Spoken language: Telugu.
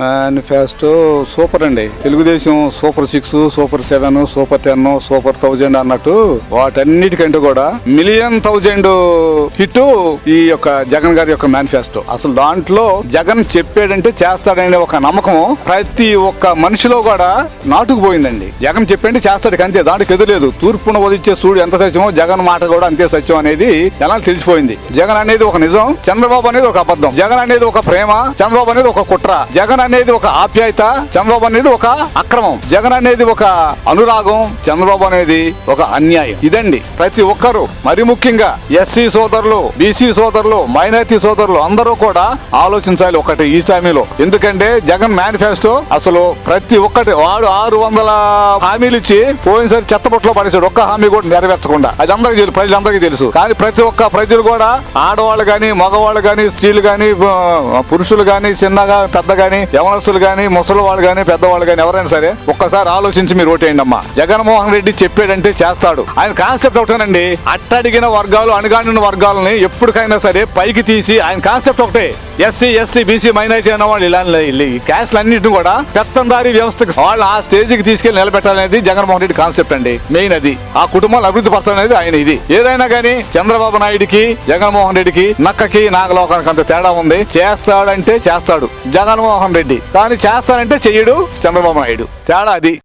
మేనిఫెస్టో సూపర్ అండి. Telugu Desam super six super seven super ten super thousand అన్నట్టు వాటన్నిటికంటే కూడా మిలియన్ థౌజండ్ హిట్ ఈ యొక్క జగన్ గారి యొక్క మేనిఫెస్టో అసలు దాంట్లో జగన్ చెప్పాడంటే చేస్తాడనే ఒక నమ్మకం ప్రతి ఒక్క మనిషిలో కూడా నాటుకుపోయిందండి. జగన్ చెప్పండి చేస్తాడు అంతే దానికి ఎదురులేదు తూర్పున వదిలిచ్చే సూర్యుడు ఎంత సత్యమో జగన్ మాట కూడా అంతే సత్యం అనేది ఎలా తెలిసిపోయింది. జగన్ అనేది ఒక నిజం చంద్రబాబు అనేది ఒక అబద్ధం జగన్ అనేది ఒక ప్రేమ చంద్రబాబు అనేది ఒక కుట్ర జగన్ అనేది ఒక ఆప్యాయత చంద్రబాబు అనేది ఒక అక్రమం. జగన్ అనేది ఒక అనురాగం చంద్రబాబు అనేది ఒక అన్యాయం. ఇదండి ప్రతి ఒక్కరూ. మరి ముఖ్యంగా ఎస్సీ సోదరులు బీసీ సోదరులు మైనారిటీ సోదరులు అందరూ కూడా ఆలోచించాలి ఒకటి ఈ టైంలో. ఎందుకంటే జగన్ మేనిఫెస్టో అసలు ప్రతి ఒక్కటి వాడు ఆరు వందల హామీలు ఇచ్చి పోయినసారి చెత్తబుట్టలో పడేసాడు ఒక్క హామీ కూడా నెరవేర్చకుండా. అది అందరికీ తెలుసు ప్రజలందరికీ తెలుసు. కానీ ప్రతి ఒక్క ప్రజలు కూడా ఆడవాళ్ళు కానీ మగవాళ్ళు కానీ స్త్రీలు కానీ పురుషులు కానీ చిన్నగా పెద్ద కానీ యవనస్తులు గాని ముసలి వాళ్ళు గాని పెద్దవాళ్ళు గాని ఎవరైనా సరే ఒక్కసారి ఆలోచించి మీరు ఓటేయండి అమ్మా జగన్మోహన్ రెడ్డి చెప్పాడంటే చేస్తాడు. ఆయన కాన్సెప్ట్ ఒకటేనండి. అట్టడిగిన వర్గాలు అణగాడిన వర్గాలని ఎప్పటికైనా సరే పైకి తీసి ఆయన కాన్సెప్ట్ ఒకటే. ఎస్సీ ఎస్టీ బీసీ మైనారిటీ అన్న వాళ్ళు ఇలా క్యాస్ట్లు అన్నింటిని కూడా పెత్తందారి వ్యవస్థకి వాళ్ళు ఆ స్టేజ్కి తీసుకెళ్ళి నిలబెట్టాలనేది జగన్మోహన్ రెడ్డి కాన్సెప్ట్ అండి. మెయిన్ అది. ఆ కుటుంబాలు అభివృద్ధి పరచాలనేది ఆయన ఇది. ఏదైనా కానీ చంద్రబాబు నాయుడికి జగన్మోహన్ రెడ్డికి నక్కకి నాగలోకానికి అంత తేడా ఉంది. చేస్తాడంటే చేస్తాడు. జగన్మోహన్ రెడ్డి దాన్ని చేస్తానంటే చెయ్యడు చంద్రబాబు నాయుడు. తేడా అది.